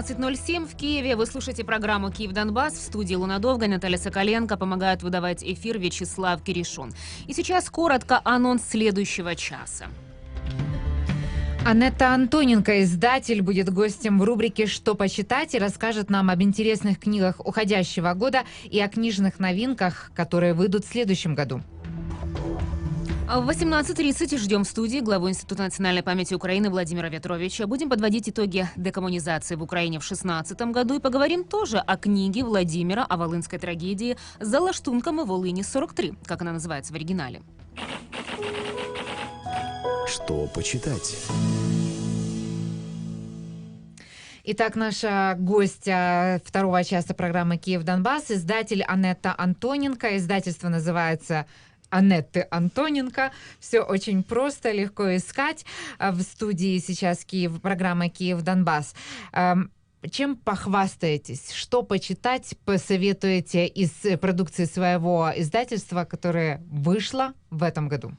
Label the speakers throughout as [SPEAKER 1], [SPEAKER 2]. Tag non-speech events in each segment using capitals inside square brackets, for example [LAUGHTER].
[SPEAKER 1] 19.07 в Киеве. Вы слушаете программу «Киев Донбасс». В студии Луна Довга, Наталья Соколенко. Помогают выдавать эфир Вячеслав Киришун. И сейчас коротко анонс следующего часа.
[SPEAKER 2] Анетта Антоненко, издатель, будет гостем в рубрике «Что почитать» и расскажет нам об интересных книгах уходящего года и о книжных новинках, которые выйдут в следующем году.
[SPEAKER 1] В 18.30 ждем в студии главу Института национальной памяти Украины Владимира Ветровича. Будем подводить итоги декоммунизации в Украине в 2016 году и поговорим тоже о книге Владимира о волынской трагедии «За лаштунком и Волыни 43», как она называется в оригинале.
[SPEAKER 3] Что почитать?
[SPEAKER 2] Итак, наша гостья второго часа программы «Киев Донбасс», издатель Анетта Антоненко. Издательство называется Анетты Антоненко. Все очень просто, легко искать. А В студии сейчас Киев, программа «Киев Донбасс». Эм, Чем похвастаетесь? Что почитать посоветуете из э, продукции своего издательства, которое вышло в этом году?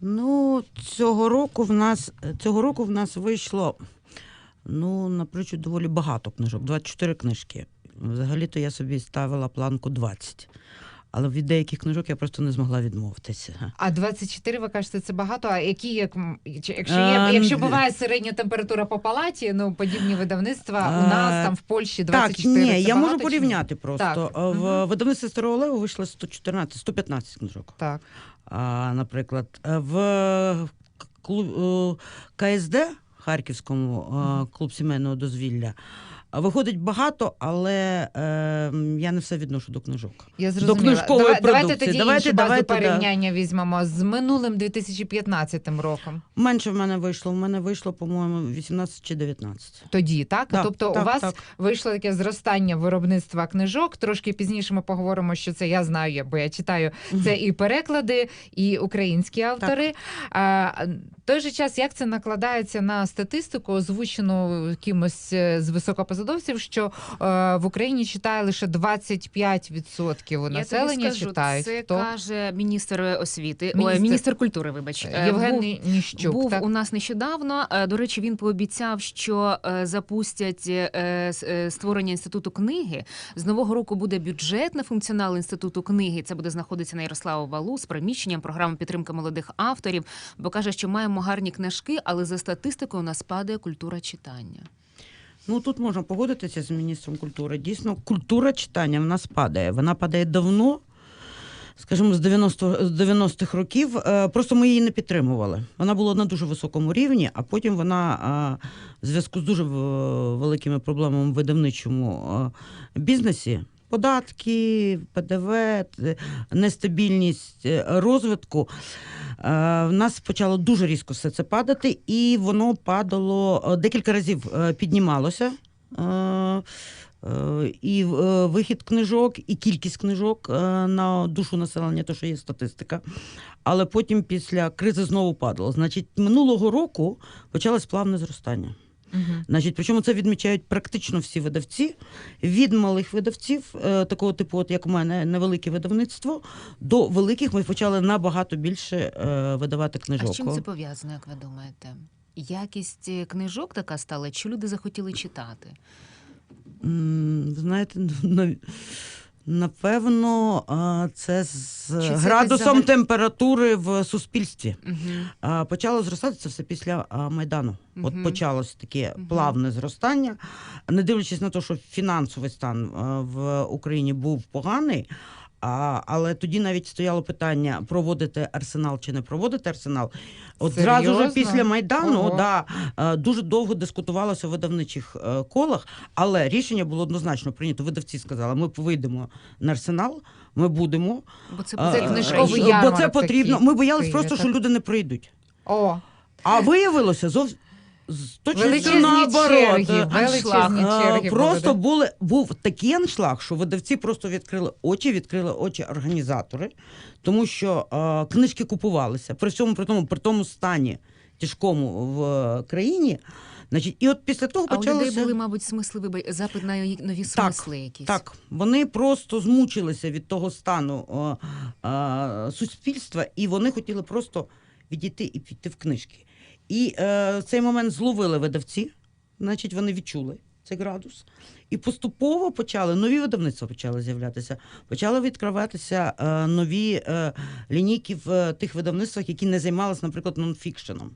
[SPEAKER 4] Ну, цього року в нас цього року в нас вийшло ну, напрочуд доволі багато книжок, 24 книжки. Взагалі-то я собі ставила планку 20. Але від деяких книжок я просто не змогла відмовитися.
[SPEAKER 2] А 24, ви кажете, це багато. А які як чи- якщо є,
[SPEAKER 4] Ем,
[SPEAKER 2] якщо буває середня температура по палаті, ну подібні видавництва у
[SPEAKER 4] Е,
[SPEAKER 2] нас там в Польщі 24.
[SPEAKER 4] так, ні,
[SPEAKER 2] це
[SPEAKER 4] я
[SPEAKER 2] багато
[SPEAKER 4] можу
[SPEAKER 2] чи
[SPEAKER 4] порівняти просто.
[SPEAKER 2] Так.
[SPEAKER 4] В
[SPEAKER 2] Мгм.
[SPEAKER 4] видавництві Старого Леву вийшло 114, 115 книжок.
[SPEAKER 2] Так.
[SPEAKER 4] А, наприклад, е, в клу- е, КСД Харківському е, клуб сімейного дозвілля. Виходить багато, але е, я не все відношу до книжок.
[SPEAKER 2] Я зрозуміла.
[SPEAKER 4] книжкової
[SPEAKER 2] Давай- Давайте тоді
[SPEAKER 4] Давайте,
[SPEAKER 2] іншу базу
[SPEAKER 4] давайте, да.
[SPEAKER 2] порівняння візьмемо з минулим 2015 роком.
[SPEAKER 4] Менше в мене вийшло. В мене вийшло, по-моєму, 18 чи 19.
[SPEAKER 2] Тоді, так?
[SPEAKER 4] Так,
[SPEAKER 2] тобто
[SPEAKER 4] так,
[SPEAKER 2] у вас
[SPEAKER 4] так.
[SPEAKER 2] вийшло таке зростання виробництва книжок. Трошки пізніше ми поговоримо, що це я знаю, бо я читаю. Це і переклади, і українські автори. А, той же час, як це накладається на статистику, озвучену кимось е, з високопосадовців, що е, в Україні читає лише 25% населення.
[SPEAKER 1] Я тобі скажу,
[SPEAKER 2] читають.
[SPEAKER 1] це
[SPEAKER 2] Хто?
[SPEAKER 1] каже міністр освіти,
[SPEAKER 2] Міністр-
[SPEAKER 1] Ой, міністр культури, вибач. Е,
[SPEAKER 2] Євген
[SPEAKER 1] був-
[SPEAKER 2] Ніщук.
[SPEAKER 1] Був
[SPEAKER 2] так?
[SPEAKER 1] у нас нещодавно. Е, До речі, він пообіцяв, що е, запустять е, створення інституту книги. З нового року буде бюджет на функціонал інституту книги. Це буде знаходитися на Ярославу Валу з приміщенням програми підтримки молодих авторів. Бо каже, що маємо гарні книжки, але за статистикою у нас падає культура читання.
[SPEAKER 4] Ну тут можна погодитися з міністром культури. Дійсно, культура читання в нас падає. Вона падає давно. Скажімо, з 90 з 90-х років Е, просто ми її не підтримували. Вона була на дуже високому рівні, а потім вона а, в зв'язку з дуже великими проблемами в видавничому бізнесі. Податки, ПДВ, нестабільність е, розвитку. е, В нас почало дуже різко все це падати, і воно падало е, декілька разів е, піднімалося. е, е, І е, вихід книжок, і кількість книжок е, на душу населення, то що є статистика. Але потім після кризи знову падало. Значить, минулого року почалось плавне зростання.
[SPEAKER 2] Мгм.
[SPEAKER 4] Значить, причому це відмічають практично всі видавці, від малих видавців, е, такого типу, от як у мене, невелике видавництво, до великих ми почали набагато більше е, видавати
[SPEAKER 1] А
[SPEAKER 4] книжок.
[SPEAKER 1] з чим це пов'язано, як ви думаєте? Якість е, книжок така стала, чи люди захотіли читати?
[SPEAKER 4] Знаєте, нав- напевно, це з
[SPEAKER 1] Чи
[SPEAKER 4] градусом
[SPEAKER 1] загаль-
[SPEAKER 4] температури в суспільстві.
[SPEAKER 1] Угу.
[SPEAKER 4] Почало зростати це все після майдану. Майдану. От почалось таке плавне зростання. Не дивлячись на те, що фінансовий стан в Україні був поганий. А, але тоді навіть стояло питання проводити арсенал чи не проводити арсенал. От зразу ж після Майдану
[SPEAKER 2] Ого.
[SPEAKER 4] да, е, дуже довго дискутувалося в видавничих е, колах, але рішення було однозначно прийнято. Видавці сказали, ми вийдемо на арсенал, ми будемо.
[SPEAKER 1] Бо це,
[SPEAKER 4] а,
[SPEAKER 2] Це
[SPEAKER 4] е,
[SPEAKER 2] книжковий
[SPEAKER 4] бо це потрібно.
[SPEAKER 2] такий
[SPEAKER 4] Ми боялись просто, що люди не прийдуть.
[SPEAKER 2] О,
[SPEAKER 4] А виявилося зовсім точно
[SPEAKER 2] величезні
[SPEAKER 4] наоборот.
[SPEAKER 2] черги,
[SPEAKER 4] Е,
[SPEAKER 2] величезні черги.
[SPEAKER 4] Е, Просто
[SPEAKER 2] були.
[SPEAKER 4] були, був такий аншлаг, що видавці просто відкрили очі, відкрили очі організатори, тому що е, книжки купувалися при всьому при тому, при тому стані тяжкому в е, країні. Значить, і от після того
[SPEAKER 1] А у
[SPEAKER 4] почалося...
[SPEAKER 1] людей були, мабуть, смисли вибай- запит на ї- нові смисли якісь.
[SPEAKER 4] Так, вони просто змучилися від того стану о, е, суспільства, і вони хотіли просто відійти і піти в книжки. І е, в цей момент зловили видавці, значить, вони відчули цей градус. І поступово почали нові видавництва почали з'являтися. Почали відкриватися е, нові е, лінійки в е, тих видавництвах, які не займалися, наприклад, нонфікшеном.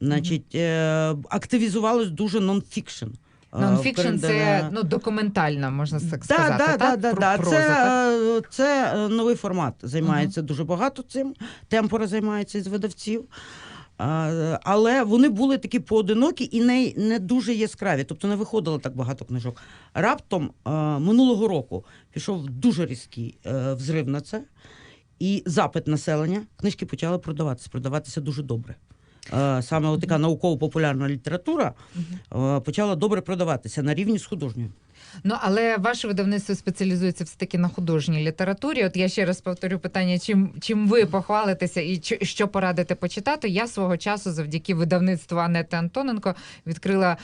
[SPEAKER 4] Значить, е, активізувалось дуже нонфікшн. е,
[SPEAKER 2] Нонфікшн це ну, документальна, можна так сказати.
[SPEAKER 4] да,
[SPEAKER 2] так?
[SPEAKER 4] да, да,
[SPEAKER 2] Про-
[SPEAKER 4] да.
[SPEAKER 2] проза,
[SPEAKER 4] Це,
[SPEAKER 2] так?
[SPEAKER 4] е, це е, новий формат. Займається дуже багато цим. Темпора займається із видавців. А, Але вони були такі поодинокі і не, не дуже яскраві, тобто не виходило так багато книжок. Раптом минулого року пішов дуже різкий е, взрив на це, і запит населення. Книжки почали продаватися, продаватися дуже добре. Е, Саме така науково-популярна література е, почала добре продаватися на рівні з художньою.
[SPEAKER 2] Ну але ваше видавництво спеціалізується все таки на художній літературі. От я ще раз повторю питання: чим чим ви похвалитеся і чи- що порадите почитати? Я свого часу, завдяки видавництву Анети Антоненко, відкрила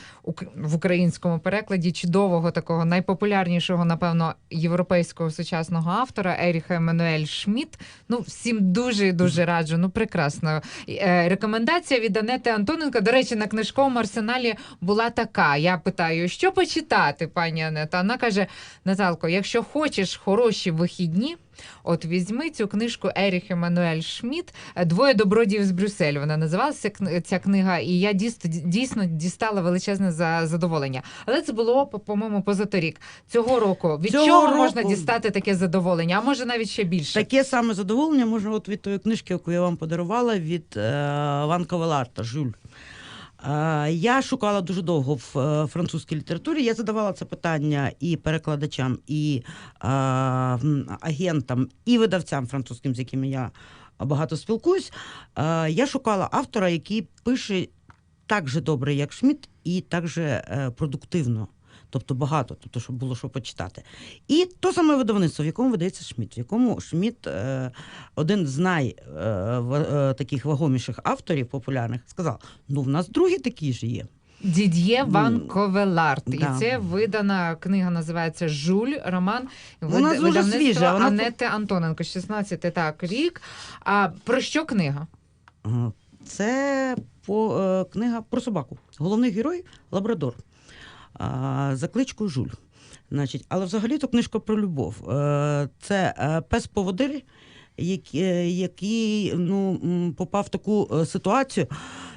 [SPEAKER 2] в українському перекладі чудового такого найпопулярнішого, напевно, європейського сучасного автора Еріха Еммануель Шмідт. Ну всім дуже і дуже раджу. Ну прекрасно. Е, Рекомендація від Анети Антоненко. До речі, на книжковому арсеналі була така. Я питаю, що почитати, пані Анета. Вона каже: Наталко, якщо хочеш хороші вихідні. От візьми цю книжку Еріх Еммануель Шмідт Двоє добродіїв з Брюсселю. Вона називалася ця книга, і я дійсно, дійсно дістала величезне за- задоволення. Але це було, по- по-моєму, позаторік. Цього року від
[SPEAKER 4] Цього
[SPEAKER 2] чого
[SPEAKER 4] року.
[SPEAKER 2] можна дістати таке задоволення? А може навіть ще більше.
[SPEAKER 4] Таке саме задоволення можна от від тої книжки, яку я вам подарувала від е, Ван Ковеларта Жюль. Я шукала дуже довго в е, французькій літературі. Я задавала це питання і перекладачам, і агентам, і видавцям французьким, з якими я багато спілкуюсь. Я шукала автора, який пише так же добре, як Шмідт, і так же е, продуктивно. Тобто багато, тобто, щоб було що почитати. І то саме видавництво, в якому видається Шмідт, в якому Шмідт, е, один з най е, е, таких вагоміших авторів популярних, сказав: ну, в нас другі такі ж є.
[SPEAKER 2] Дід'є Ван
[SPEAKER 4] Ну,
[SPEAKER 2] Ковеларт. І це видана книга, називається Жуль, роман
[SPEAKER 4] Вона дуже свіжа, вона-
[SPEAKER 2] Анети Антоненко, 16 так рік. А про що книга?
[SPEAKER 4] Це по, е, книга про собаку. Головний герой Лабрадор. За кличкою Жуль. Значить, але взагалі то книжка про любов. Е, Це е, пес поводир, який, е, який ну, попав в таку ситуацію.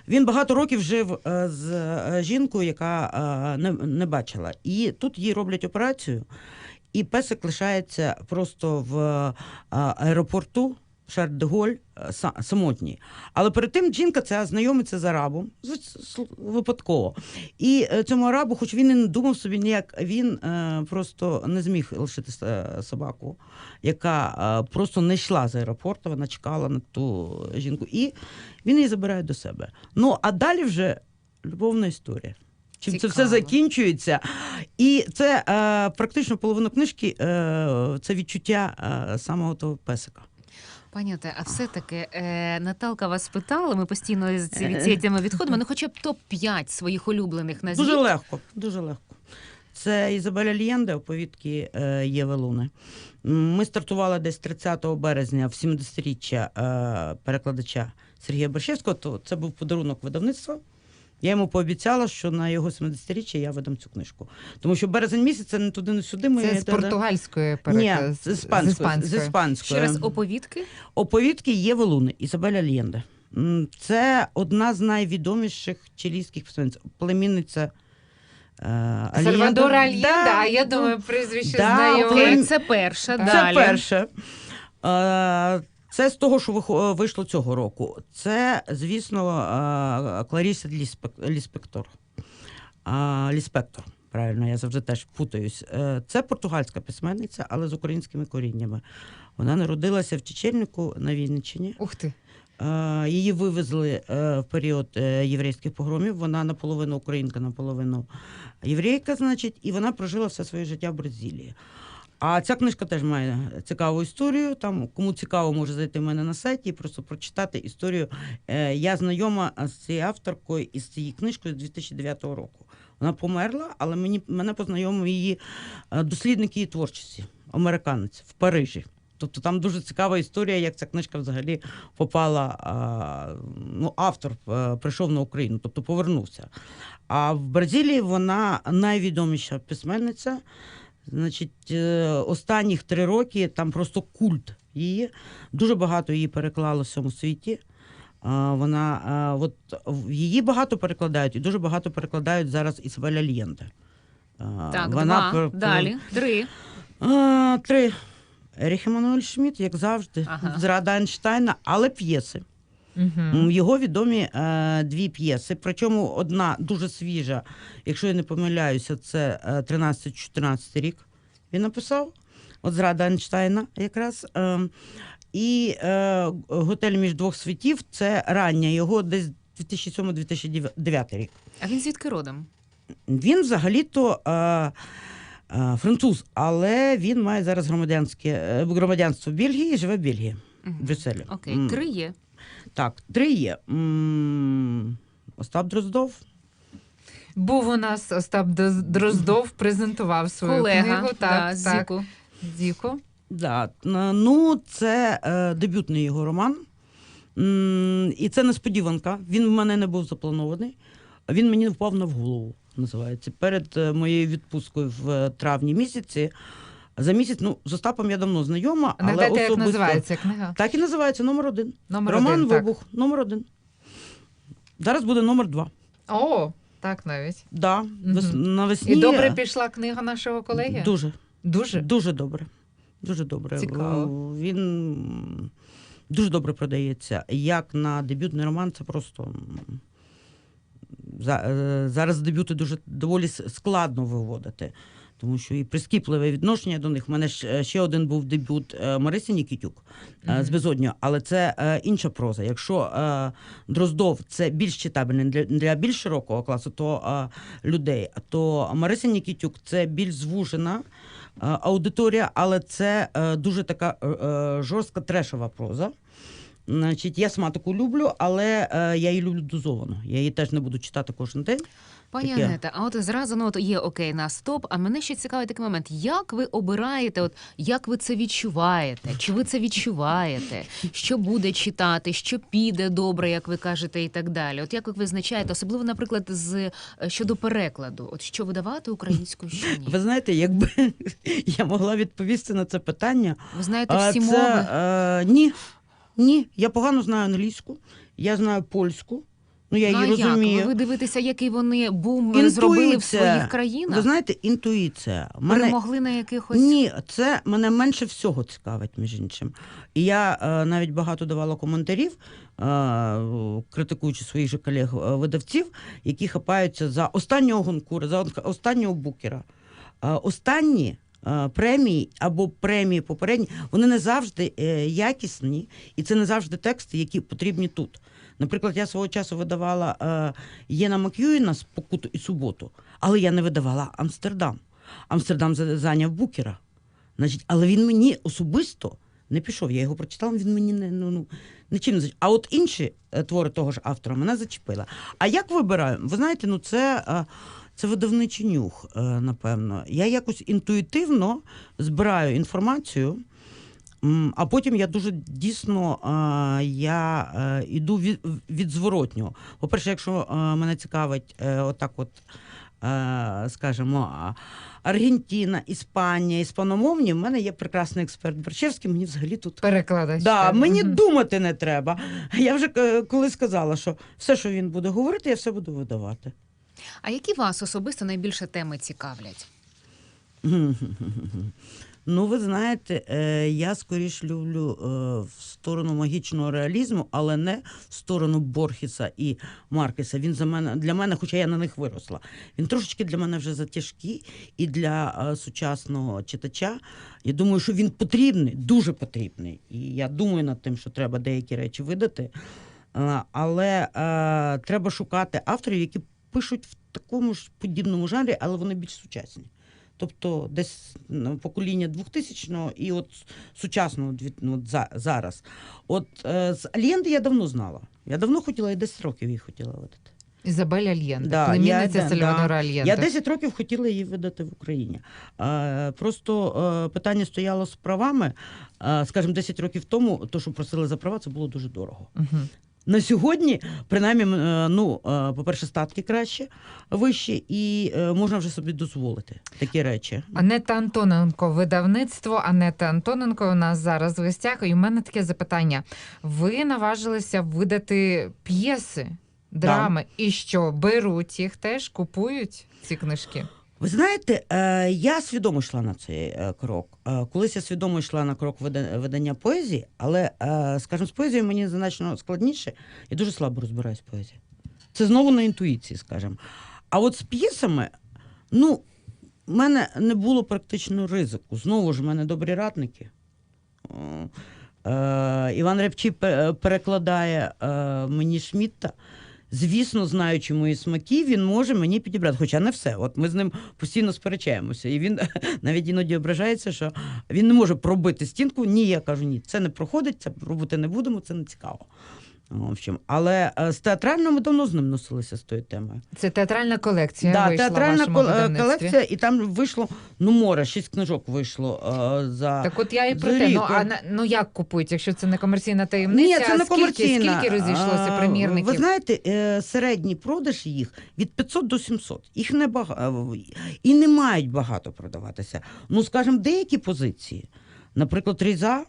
[SPEAKER 4] Він багато років жив з жінкою, яка не, не бачила. І тут їй роблять операцію, і песик лишається просто в аеропорту. Шарль-де-Голь е, самотній. Але перед тим жінка ця знайомиться з арабом випадково. І е, цьому арабу, хоч він і не думав собі ніяк, він е, просто не зміг лишити собаку, яка просто не йшла з аеропорту, вона чекала на ту жінку. І він її забирає до себе. Ну а далі вже любовна історія. Чим це все закінчується. І це е, практично половина книжки е, це відчуття е, самого того песика.
[SPEAKER 1] Пані Оте, а все-таки е, Наталка вас питала, ми постійно з ці- від цієї теми відходимо. Ну, хоча б топ-5 своїх улюблених назвів.
[SPEAKER 4] Дуже легко, дуже легко. Це Ізабеля Лієнде, оповідки е, Єви Луни. Ми стартували десь 30 березня в 70-річчя е, перекладача Сергія Борщевського. То це був подарунок видавництва. Я йому пообіцяла, що на його 70-річчя я видам цю книжку. Тому що березень місяць це не туди, не сюди. Ми
[SPEAKER 2] Це з португальської
[SPEAKER 4] Ні,
[SPEAKER 2] переклад.
[SPEAKER 4] з іспанської. З іспанської.
[SPEAKER 1] Ще раз оповідки.
[SPEAKER 4] Оповідки Єви Луни, Ізабеля Лєнде. Це одна з найвідоміших чилійських письменниць. Племінниця е,
[SPEAKER 2] Сальвадора Альєнда,
[SPEAKER 4] Да,
[SPEAKER 2] а я думаю, прізвище
[SPEAKER 4] да,
[SPEAKER 2] знайоме.
[SPEAKER 1] це перша.
[SPEAKER 2] Це
[SPEAKER 1] Далі.
[SPEAKER 4] перше. Е, Це з того, що вихо- вийшло цього року. Це, звісно, е, Кларіса Ліспектор. Ліспектор. Правильно, я завжди теж путаюсь. Е, Це португальська письменниця, але з українськими коріннями. Вона народилася в Чечельнику на Вінниччині.
[SPEAKER 2] Ух ти.
[SPEAKER 4] Е, Її вивезли е, в період е, єврейських погромів. Вона наполовину українка, наполовину єврейка, значить, і вона прожила все своє життя в Бразилії. А ця книжка теж має цікаву історію. Там кому цікаво, може зайти в мене на сайті і просто прочитати історію. Е, Я знайома з цією авторкою і з цією книжкою з 2009 року. Вона померла, але мені мене познайомив її е, дослідник її творчості, американець в Парижі. Тобто там дуже цікава історія, як ця книжка взагалі попала. Ну, автор е, прийшов на Україну, тобто повернувся. А в Бразилії вона найвідоміша письменниця. Значить, е, останніх три роки там просто культ її. Дуже багато її переклало в всьому світі. Вона от в- її багато перекладають, і дуже багато перекладають зараз Ісабеля Лєнте.
[SPEAKER 1] Так,
[SPEAKER 4] вона
[SPEAKER 1] два.
[SPEAKER 4] пер-
[SPEAKER 1] Далі. Три.
[SPEAKER 4] а, три. Еріх Еммануель Шмідт, як завжди,
[SPEAKER 1] Ага.
[SPEAKER 4] зрада Ейнштейна, але п'єси. М, Його відомі е, дві п'єси. Причому одна дуже свіжа, якщо я не помиляюся, це е, 13-14 рік. Він написав. От зрада Ейнштейна якраз. Е, і е, готель між двох світів це рання, його десь 2007-2009 рік.
[SPEAKER 1] А він звідки родом?
[SPEAKER 4] Він взагалі-то е, е, француз, але він має зараз громадянське е, громадянство Бельгії і живе в Бельгії, в Брюсселі.
[SPEAKER 1] Окей,
[SPEAKER 4] М,
[SPEAKER 1] три є.
[SPEAKER 4] Так, три є. Остап Дроздов.
[SPEAKER 2] Був у нас Остап Дроздов, презентував свою
[SPEAKER 1] Колега
[SPEAKER 2] книгу. Так,
[SPEAKER 1] з
[SPEAKER 2] так.
[SPEAKER 1] Зіку.
[SPEAKER 2] Зіку.
[SPEAKER 4] Да. Ну, це е, дебютний його роман. М, І це несподіванка. Він в мене не був запланований. а Він мені впав на в голову, називається. Перед е, моєю відпусткою в е, травні місяці. За місяць, ну, з Остапом я давно знайома, але
[SPEAKER 2] Нагадайте, як називається книга?
[SPEAKER 4] Так і називається номер один.
[SPEAKER 2] Номер
[SPEAKER 4] Роман
[SPEAKER 2] один, так.
[SPEAKER 4] Вибух, номер один. Зараз буде номер два.
[SPEAKER 2] О, так навіть.
[SPEAKER 4] Да, вес... навесні.
[SPEAKER 2] І добре пішла книга нашого колеги?
[SPEAKER 4] Дуже.
[SPEAKER 2] Дуже.
[SPEAKER 4] Дуже добре. Дуже добре.
[SPEAKER 2] Цікаво.
[SPEAKER 4] Він дуже добре продається. Як на дебютний роман, це просто. е, Зараз дебюти дуже доволі складно виводити. Тому що і прискіпливе відношення до них. У мене ще один був дебют е, Мариси Нікітюк
[SPEAKER 2] Мгм.
[SPEAKER 4] з безоднього, але це е, інша проза. Якщо Дроздов це більш читабельний для, більш широкого класу то, людей, то Мариса Нікітюк це більш звужена аудиторія, але це е, дуже така е, жорстка трешова проза. Значить, я сама таку люблю, але е, я її люблю дозовано. Я її теж не буду читати кожен день.
[SPEAKER 1] Пані
[SPEAKER 4] Таке.
[SPEAKER 1] Анета, а от зразу ну от є окей на стоп. А мене ще цікавий такий момент. Як ви обираєте? От як ви це відчуваєте? Чи ви це відчуваєте? Що буде читати, що піде добре, як ви кажете, і так далі? От як ви визначаєте, особливо, наприклад, з е, щодо перекладу, от що видавати українською, що ні?
[SPEAKER 4] Ви знаєте, якби [LAUGHS] я могла відповісти на це питання,
[SPEAKER 1] Ви знаєте всі
[SPEAKER 4] це,
[SPEAKER 1] мови?
[SPEAKER 4] Е, ні, ні. Я погано знаю англійську, я знаю польську. Ну, я
[SPEAKER 1] Ну, а
[SPEAKER 4] її
[SPEAKER 1] як?
[SPEAKER 4] розумію.
[SPEAKER 1] Ви дивитеся, який вони бум зробили в своїх країнах?
[SPEAKER 4] Ви знаєте, інтуїція. Мене...
[SPEAKER 1] Перемогли на якихось
[SPEAKER 4] Ні, це мене менше всього цікавить, між іншим. І я е, навіть багато давала коментарів, е, критикуючи своїх же колег-видавців, які хапаються за останнього гонкура, за останнього букера. Е, останні е, премії або премії попередні, вони не завжди е, якісні, і це не завжди тексти, які потрібні тут. Наприклад, я свого часу видавала е, Єна Мак'юїна «Спокуту і суботу, але я не видавала Амстердам. Амстердам зайняв букера. Значить, але він мені особисто не пішов. Я його прочитала, він мені не, ну, ну, нічим не зачепив. А от інші е, твори того ж автора мене зачепили. А як вибираю? Ви знаєте, ну це, е, це видавничий нюх, е, напевно. Я якось інтуїтивно збираю інформацію. А потім я дуже дійсно е, я е, іду від, від зворотнього. По-перше, якщо е, мене цікавить е, отак, от, е, скажімо, Аргентина, Іспанія, іспаномовні, в мене є прекрасний експерт Борчевський, мені взагалі тут.
[SPEAKER 2] Перекладач.
[SPEAKER 4] Да, мені
[SPEAKER 2] Мгм.
[SPEAKER 4] думати не треба. Я вже е, коли сказала, що все, що він буде говорити, я все буду видавати.
[SPEAKER 1] А які вас особисто найбільше теми цікавлять? [LAUGHS]
[SPEAKER 4] Ну, ви знаєте, е, я скоріш люблю е, в сторону магічного реалізму, але не в сторону Борхіса і Маркеса. Він за мене для мене, хоча я на них виросла. Він трошечки для мене вже затяжкий і для е, сучасного читача. Я думаю, що він потрібний, дуже потрібний. І я думаю над тим, що треба деякі речі видати. Але треба шукати авторів, які пишуть в такому ж подібному жанрі, але вони більш сучасні. Тобто десь ну, покоління 2000-го і от сучасного ну, за, зараз. От е, з Алієнди я давно знала. Я давно хотіла, і 10 років її хотіла видати.
[SPEAKER 2] Ізабель Альєнде,
[SPEAKER 4] Да,
[SPEAKER 2] племінниця
[SPEAKER 4] я-
[SPEAKER 2] Сальвадора
[SPEAKER 4] да.
[SPEAKER 2] Альєнде.
[SPEAKER 4] Я 10 років хотіла її видати в Україні. Е, Просто е, питання стояло з правами. Е, Скажімо, 10 років тому, то, що просили за права, це було дуже дорого.
[SPEAKER 2] Мгм.
[SPEAKER 4] На сьогодні, принаймні, е, ну, е, по-перше, статки краще, вищі, і е, можна вже собі дозволити такі речі.
[SPEAKER 2] Анета Антоненко, видавництво. Анета Антоненко у нас зараз в гостях. І у мене таке запитання: ви наважилися видати п'єси, драми, і що беруть їх теж, купують ці книжки?
[SPEAKER 4] Ви знаєте, е, я свідомо йшла на цей е, крок. Е, Колись я свідомо йшла на крок видання поезії, але, скажімо, з поезією мені значно складніше і дуже слабо розбираюсь в поезії. Це знову на інтуїції, скажімо. А от з п'єсами, ну, в мене не було практично ризику. Знову ж, в мене добрі радники. Іван пе- перекладає мені Шмітта. Звісно, знаючи мої смаки, він може мені підібрати. Хоча не все. От ми з ним постійно сперечаємося. І він [LAUGHS] навіть іноді ображається, що він не може пробити стінку. Ні, я кажу, ні, це не проходить, це робити не будемо, це не цікаво. В общем, але е, з театральною ми давно з ним носилися з тою темою.
[SPEAKER 2] Це театральна колекція.
[SPEAKER 4] Да,
[SPEAKER 2] вийшла
[SPEAKER 4] театральна кол- е, колекція, і там вийшло ну море, шість книжок вийшло е, за
[SPEAKER 2] Так от я і про те, ну, а на- ну як купують, якщо це не комерційна таємниця?
[SPEAKER 4] Ні, це не
[SPEAKER 2] скільки,
[SPEAKER 4] комерційна.
[SPEAKER 2] Скільки розійшлося
[SPEAKER 4] А,
[SPEAKER 2] примірників?
[SPEAKER 4] Ви знаєте, е, середній продаж їх від 500 до 700. Їх не багато і не мають багато продаватися. Ну, скажімо, деякі позиції, наприклад, Різа, ну,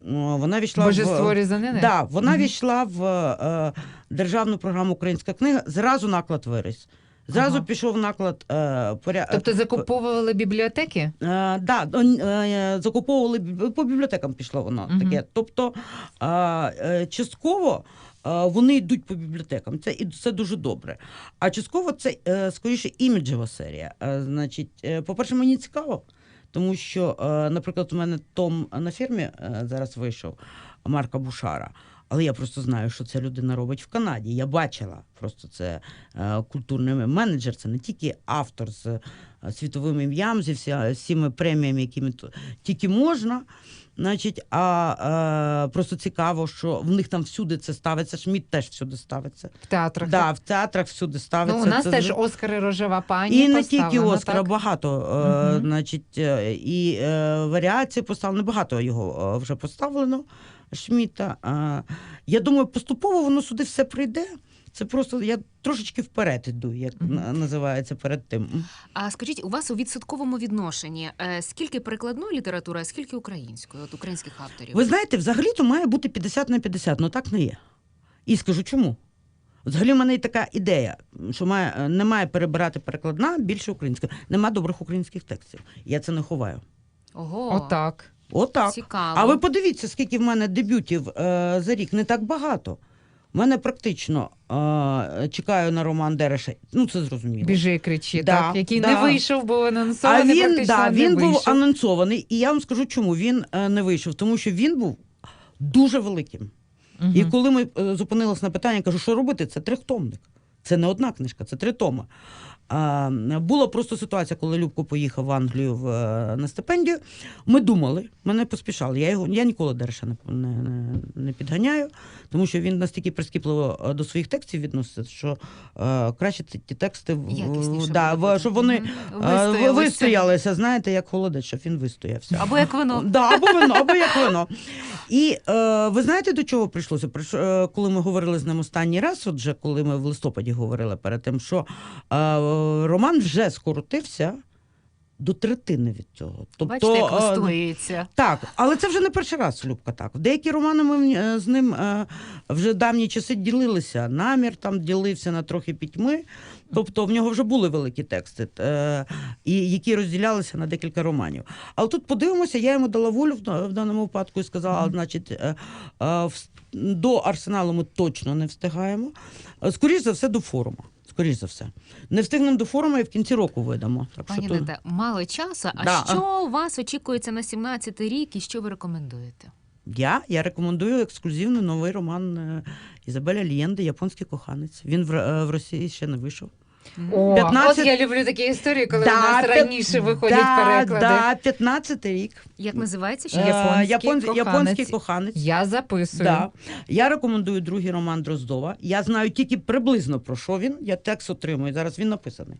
[SPEAKER 4] вона війшла
[SPEAKER 2] Божество
[SPEAKER 4] в
[SPEAKER 2] різанини?
[SPEAKER 4] да, вона
[SPEAKER 2] Мгм.
[SPEAKER 4] війшла в е, державну програму Українська книга. Зразу наклад виріс. Зразу
[SPEAKER 2] Ага.
[SPEAKER 4] пішов наклад е, поря...
[SPEAKER 2] Тобто закуповували бібліотеки?
[SPEAKER 4] Е, да, е, закуповували по бібліотекам пішло воно
[SPEAKER 2] Мгм.
[SPEAKER 4] таке. Тобто е, е, частково е, вони йдуть по бібліотекам. Це і це дуже добре. А частково це е, скоріше іміджева серія. Е, Значить, е, по-перше, мені цікаво, тому що, е, наприклад, у мене Том на фірмі е, зараз вийшов Марка Бушара. Але я просто знаю, що ця людина робить в Канаді. Я бачила просто це е, культурний менеджер, це не тільки автор з світовим ім'ям, зі всіма преміями, якими тільки можна. Значить, а е, просто цікаво, що в них там всюди це ставиться. Шміт теж всюди ставиться.
[SPEAKER 2] В театрах?
[SPEAKER 4] Да, в театрах всюди ставиться.
[SPEAKER 2] Ну, у нас
[SPEAKER 4] Це
[SPEAKER 2] теж Оскари рожева пані.
[SPEAKER 4] і не тільки Оскара,
[SPEAKER 2] так?
[SPEAKER 4] багато. Е,
[SPEAKER 2] Мгм.
[SPEAKER 4] значить, е, і е, варіації поставлено, багато його е, вже поставлено. Шміта. Е, я думаю, поступово воно сюди все прийде. Це просто я трошечки вперед іду, як на- називається перед тим.
[SPEAKER 1] А скажіть, у вас у відсотковому відношенні е, скільки перекладної літератури, а скільки української, от українських авторів?
[SPEAKER 4] Ви знаєте, взагалі-то має бути 50 на 50, але так не є. І скажу чому. Взагалі, в мене є така ідея, що має, е, не має перебирати перекладна більше українською. Нема добрих українських текстів. Я це не ховаю.
[SPEAKER 1] Ого,
[SPEAKER 2] Отак.
[SPEAKER 4] Отак.
[SPEAKER 1] цікаво.
[SPEAKER 4] А ви подивіться, скільки в мене дебютів е, за рік, не так багато. У мене практично е, чекаю на роман Дереша. Ну, це зрозуміло.
[SPEAKER 2] Біжи кричі, кричи,
[SPEAKER 4] Да,
[SPEAKER 2] так, який
[SPEAKER 4] да.
[SPEAKER 2] не вийшов,
[SPEAKER 4] А
[SPEAKER 2] анонсований
[SPEAKER 4] він, да, він не був
[SPEAKER 2] вийшов.
[SPEAKER 4] анонсований, і я вам скажу, чому він е, не вийшов. Тому що він був дуже великим.
[SPEAKER 2] Угу.
[SPEAKER 4] І коли ми е, зупинилися на питання, я кажу, що робити? Це трихтомник. Це не одна книжка, це три томи. Була просто ситуація, коли Любко поїхав в Англію в, е, на стипендію. Ми думали, ми не поспішали. Я його я ніколи Дереша не, не, не, підганяю, тому що він настільки прискіпливо е, до своїх текстів відноситься, що е, краще ці ті тексти в- да, в- щоб вони е,
[SPEAKER 1] Вистоялися.
[SPEAKER 4] знаєте, як холодець, щоб він вистоявся.
[SPEAKER 1] Або як вино.
[SPEAKER 4] Да, або вино, або як вино. І е, ви знаєте, до чого прийшлося? Приш- е, коли ми говорили з ним останній раз, от вже коли ми в листопаді говорили перед тим, що е, роман вже скоротився до третини від цього. Тобто,
[SPEAKER 1] Бачите, як
[SPEAKER 4] е,
[SPEAKER 1] вистоюється.
[SPEAKER 4] так, але це вже не перший раз, Любка, так. Деякі романи ми е, з ним е, вже давні часи ділилися. Намір там ділився на трохи пітьми. Тобто в нього вже були великі тексти, і, які розділялися на декілька романів. Але тут подивимося, я йому дала волю в, даному випадку і сказала, значить, е, в- до арсеналу ми точно не встигаємо. Е, Скоріш за все, до форуму. Скоріш за все. Не встигнемо до форуму і в кінці року видамо. Так
[SPEAKER 1] Пані
[SPEAKER 4] що тут-
[SPEAKER 1] то... мало часу. А
[SPEAKER 4] Да.
[SPEAKER 1] що у вас очікується на 17-й рік і що ви рекомендуєте?
[SPEAKER 4] Я, я рекомендую ексклюзивний новий роман е, Ізабеля Лієнди Японський коханець. Він в, е, в Росії ще не вийшов.
[SPEAKER 2] О,
[SPEAKER 4] 15
[SPEAKER 2] от я люблю такі історії, коли
[SPEAKER 4] Да,
[SPEAKER 2] у нас раніше виходять
[SPEAKER 4] да,
[SPEAKER 2] переклади.
[SPEAKER 4] Да, 15 рік.
[SPEAKER 1] Як називається? Ще?
[SPEAKER 4] Е,
[SPEAKER 2] Японський
[SPEAKER 4] япон-
[SPEAKER 2] коханець.
[SPEAKER 4] японський коханець.
[SPEAKER 2] Я записую.
[SPEAKER 4] Да. Я рекомендую другий роман Дроздова. Я знаю тільки приблизно про що він. Я текст отримую. Зараз він написаний.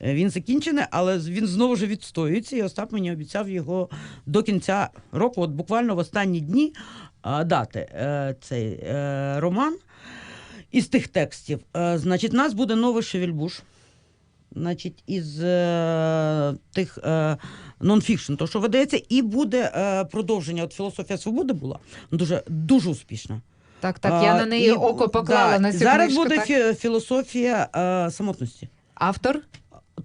[SPEAKER 4] Е, Він закінчений, але він знову ж відстоюється. І Остап мені обіцяв його до кінця року, от буквально в останні дні дати е, цей роман із тих текстів. Е, Значить, у нас буде новий Шевельбуш. Значить, із е, тих е, нонфікшн, то що видається, і буде е, продовження. От філософія свободи була дуже дуже успішна.
[SPEAKER 2] Так, так, я
[SPEAKER 4] А,
[SPEAKER 2] на неї
[SPEAKER 4] і,
[SPEAKER 2] око поклала
[SPEAKER 4] да,
[SPEAKER 2] на цю
[SPEAKER 4] Зараз
[SPEAKER 2] книжку.
[SPEAKER 4] буде
[SPEAKER 2] так.
[SPEAKER 4] філософія е, самотності.
[SPEAKER 2] Автор?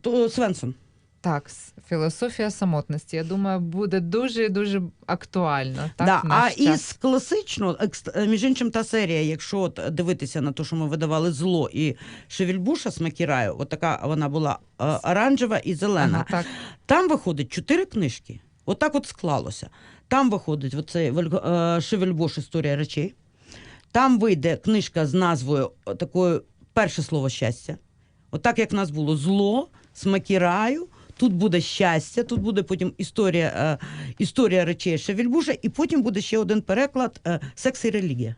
[SPEAKER 4] То Свенсон.
[SPEAKER 2] Так, філософія самотності. Я думаю, буде дуже дуже актуально. Так,
[SPEAKER 4] да. А
[SPEAKER 2] час.
[SPEAKER 4] із класичного, е, між іншим, та серія, якщо от дивитися на те, що ми видавали зло і Шевельбуша з Макіраю, от така вона була е, оранжева і зелена.
[SPEAKER 2] Ага, так.
[SPEAKER 4] Там виходить чотири книжки. Отак от склалося. Там виходить оцей е, Шевельбош Історія речей. Там вийде книжка з назвою такою перше слово щастя. Отак, як в нас було зло, смаки раю. Тут буде щастя, тут буде потім історія, е, історія речей Шевільбуша, і потім буде ще один переклад е, секс і релігія.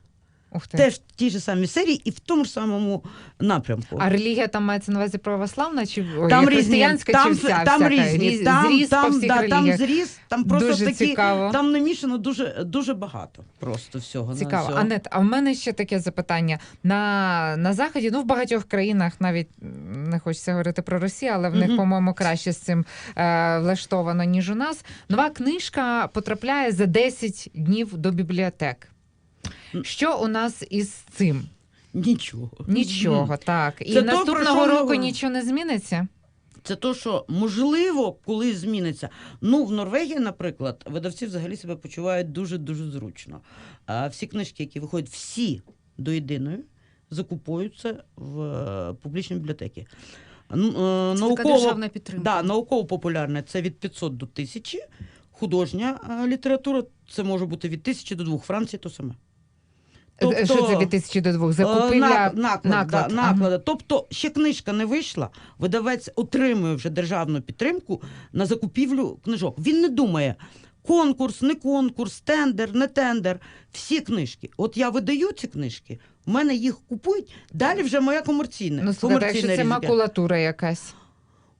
[SPEAKER 2] Ух ти.
[SPEAKER 4] Теж в тій же самій серії і в тому ж самому напрямку.
[SPEAKER 2] А релігія там мається на увазі православна чи ой,
[SPEAKER 4] там різні,
[SPEAKER 2] християнська
[SPEAKER 4] там,
[SPEAKER 2] чи вся,
[SPEAKER 4] там
[SPEAKER 2] всяка?
[SPEAKER 4] різні,
[SPEAKER 2] Різ-
[SPEAKER 4] там,
[SPEAKER 2] зріз по
[SPEAKER 4] там,
[SPEAKER 2] всіх
[SPEAKER 4] да, там
[SPEAKER 2] релігіях.
[SPEAKER 4] зріз, там просто
[SPEAKER 2] Дуже
[SPEAKER 4] такі,
[SPEAKER 2] цікаво.
[SPEAKER 4] там намішано дуже, дуже багато просто всього. на
[SPEAKER 2] Цікаво.
[SPEAKER 4] всього.
[SPEAKER 2] Анет, а в мене ще таке запитання. На, на Заході, ну в багатьох країнах, навіть м, не хочеться говорити про Росію, але в них,
[SPEAKER 4] Мгм.
[SPEAKER 2] по-моєму, краще з цим е, влаштовано, ніж у нас. Нова книжка потрапляє за 10 днів до бібліотек. Що у нас із цим?
[SPEAKER 4] Нічого.
[SPEAKER 2] Нічого, так. І
[SPEAKER 4] Це то, про
[SPEAKER 2] наступного
[SPEAKER 4] що
[SPEAKER 2] року
[SPEAKER 4] говоримо.
[SPEAKER 2] нічого не зміниться?
[SPEAKER 4] Це то, що можливо, коли зміниться. Ну, в Норвегії, наприклад, видавці взагалі себе почувають дуже дуже зручно. А всі книжки, які виходять, всі до єдиної, закуповуються в е, публічній бібліотеці. Ну, е,
[SPEAKER 1] Це така
[SPEAKER 4] науково,
[SPEAKER 1] державна підтримка.
[SPEAKER 4] да, науково-популярне це від 500 до 1000. Художня е, література це може бути від 1000 до 2. Франції то саме.
[SPEAKER 2] Е, Що це від тисячі до двох?
[SPEAKER 4] Е,
[SPEAKER 2] Закупівля
[SPEAKER 4] нак- наклад,
[SPEAKER 2] наклад,
[SPEAKER 4] Да,
[SPEAKER 2] ага.
[SPEAKER 4] Тобто ще книжка не вийшла, видавець отримує вже державну підтримку на закупівлю книжок. Він не думає. Конкурс, не конкурс, тендер, не тендер. Всі книжки. От я видаю ці книжки, в мене їх купують. Далі вже моя комерційна.
[SPEAKER 2] Ну,
[SPEAKER 4] комерційна
[SPEAKER 2] якщо це макулатура якась.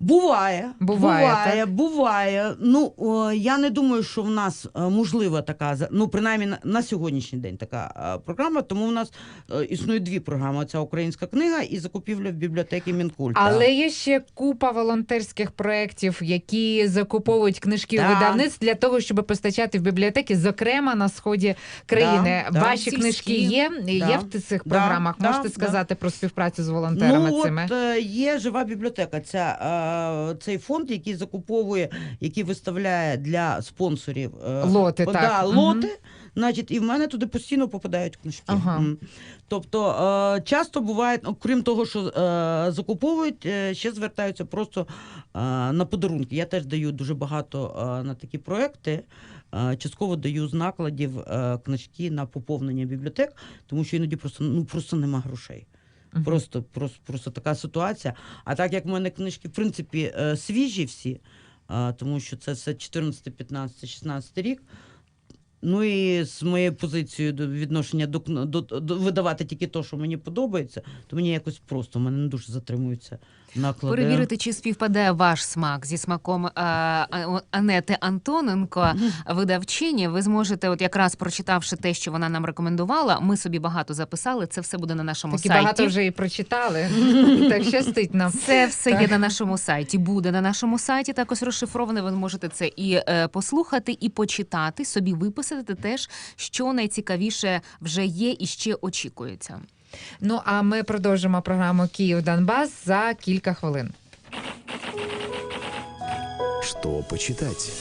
[SPEAKER 4] Буває,
[SPEAKER 2] Буває,
[SPEAKER 4] буває, буває. Ну о, я не думаю, що в нас е, можлива така ну принаймні на, на сьогоднішній день така е, програма. Тому в нас е, існує дві програми: ця українська книга і закупівля в бібліотеки Мінкульта.
[SPEAKER 2] Але є ще купа волонтерських проєктів, які закуповують книжки
[SPEAKER 4] Да.
[SPEAKER 2] видавництв для того, щоб постачати в бібліотеки, зокрема на сході країни.
[SPEAKER 4] Да, да.
[SPEAKER 2] Ваші
[SPEAKER 1] Сільські.
[SPEAKER 2] книжки є,
[SPEAKER 4] Да.
[SPEAKER 2] є в цих програмах.
[SPEAKER 4] да,
[SPEAKER 2] Можете
[SPEAKER 4] да.
[SPEAKER 2] сказати про співпрацю з волонтерами
[SPEAKER 4] ну,
[SPEAKER 2] цими?
[SPEAKER 4] От, е, є жива бібліотека. Ця, е, цей фонд, який закуповує, який виставляє для спонсорів е,
[SPEAKER 2] Лоти, так.
[SPEAKER 4] Да,
[SPEAKER 2] Мгм.
[SPEAKER 4] лоти. Значить, і в мене туди постійно попадають книжки.
[SPEAKER 2] Ага.
[SPEAKER 4] Тобто е, часто буває, ну, крім того, що е, закуповують, е, ще звертаються просто е, на подарунки. Я теж даю дуже багато е, на такі проекти. Е, Частково даю з накладів е, книжки на поповнення бібліотек, тому що іноді просто ну просто нема грошей.
[SPEAKER 2] Мгм.
[SPEAKER 4] Просто, просто, просто така ситуація. А так як в мене книжки, в принципі, е, свіжі всі, е, тому що це все 14, 15, 16 рік. Ну і з моєю позицією до відношення до, до, до видавати тільки те, що мені подобається, то мені якось просто мене не дуже затримуються наклади.
[SPEAKER 1] Перевірити, чи співпадає ваш смак зі смаком е, А- Анети Антоненко, видавчині. Ви зможете, от якраз прочитавши те, що вона нам рекомендувала. Ми собі багато записали. Це все буде на нашому
[SPEAKER 2] Такі
[SPEAKER 1] сайті.
[SPEAKER 2] багато вже і прочитали. [LAUGHS] так щастить нам.
[SPEAKER 1] Це все
[SPEAKER 2] Так.
[SPEAKER 1] є на нашому сайті. Буде на нашому сайті також розшифроване. Ви можете це і е, послухати, і почитати, собі виписати теж, що найцікавіше вже є і ще очікується.
[SPEAKER 2] Ну а ми продовжимо програму Київ Донбас за кілька хвилин.
[SPEAKER 3] Что почитать?